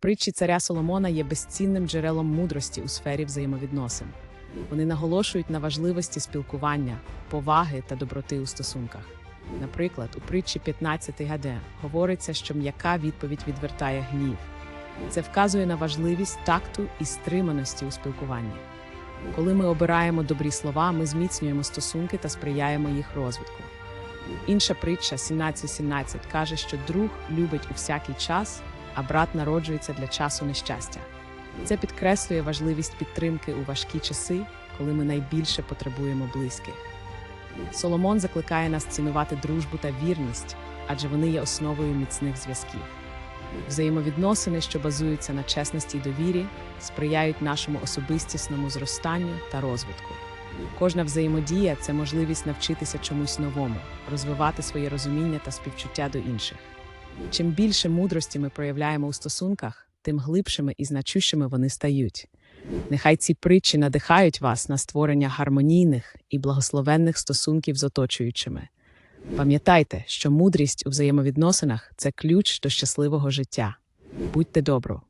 Притчі царя Соломона є безцінним джерелом мудрості у сфері взаємовідносин. Вони наголошують на важливості спілкування, поваги та доброти у стосунках. Наприклад, у притчі 15 гаде говориться, що м'яка відповідь відвертає гнів. Це вказує на важливість такту і стриманості у спілкуванні. Коли ми обираємо добрі слова, ми зміцнюємо стосунки та сприяємо їх розвитку. Інша притча 17.17 каже, що друг любить у всякий час, а брат народжується для часу нещастя. Це підкреслює важливість підтримки у важкі часи, коли ми найбільше потребуємо близьких. Соломон закликає нас цінувати дружбу та вірність, адже вони є основою міцних зв'язків. Взаємовідносини, що базуються на чесності й довірі, сприяють нашому особистісному зростанню та розвитку. Кожна взаємодія це можливість навчитися чомусь новому, розвивати своє розуміння та співчуття до інших. Чим більше мудрості ми проявляємо у стосунках, тим глибшими і значущими вони стають. Нехай ці притчі надихають вас на створення гармонійних і благословенних стосунків з оточуючими. Пам'ятайте, що мудрість у взаємовідносинах це ключ до щасливого життя. Будьте добро!